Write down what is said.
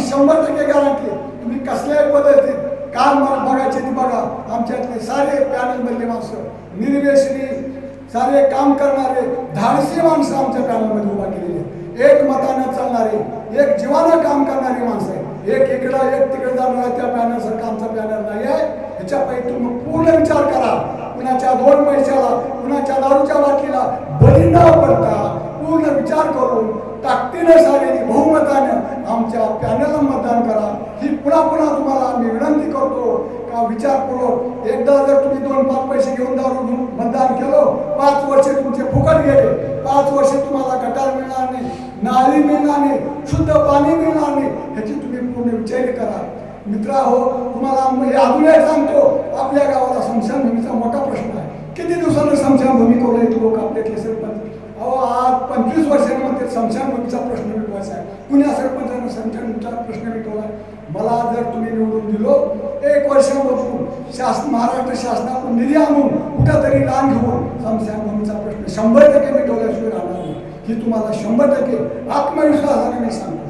ही शंभर टक्के गॅरंटी तुम्ही कसल्याही पद्धतीत काम मला बघायचे ते बघा. आमच्यातले सारे पॅनलमधले माणसं निर्वेशनी सारे काम करणारे धाडसी माणसं आमच्या पॅनलमध्ये उभा केलेली आहेत. एक मतानं चालणारे एक जीवानं काम करणारी माणसं आहे एक इकडं एक तिकडे जाणारा त्या पॅनलसारखं आमचा पॅनल नाही आहे. ह्याच्यापैकी तुम्ही पूर्ण विचार करा. कुणाच्या दोन पैशाला कुणाच्या दारूच्या बाटलीला बळी न पडता पूर्ण विचार करून ताकदीनं सारे बहुमतानं आमच्या पॅनलला मतदान करा. ही पुन्हा पुन्हा तुम्हाला आम्ही विनंती करतो का विचारपूर्वक एकदा जर तुम्ही दोन पाच पैसे घेऊन दारू घेऊन मतदान केलं पाच वर्ष तुमचे फुकट गेले पाच वर्ष तुम्हाला गटार मिळणार नाही नाली मिळणार नाही शुद्ध पाणी मिळणार नाही ह्याची तुम्ही पूर्ण विचार करा. मित्रा हो तुम्हाला अजून एक सांगतो आपल्या गावाला स्मशानभूमीचा मोठा प्रश्न आहे. किती दिवसानं स्मशानभूमी करू येतो लोक आपले सरपंच? अहो आज पंचवीस वर्षांमध्ये स्मशानभूमीचा प्रश्न मिटवायचा आहे. पुण्या सरपंच स्मशानभूमीचा प्रश्न मिटवला. मला जर तुम्ही निवडून दिलो एक वर्षामधून शासन महाराष्ट्र शासनातून निधी आणून कुठंतरी रान घेऊन समस्यांचा प्रश्न शंभर टक्के मिटवल्याशिवाय राहणार नाही. ही तुम्हाला शंभर टक्के आत्मविश्वासाने मी सांगतो.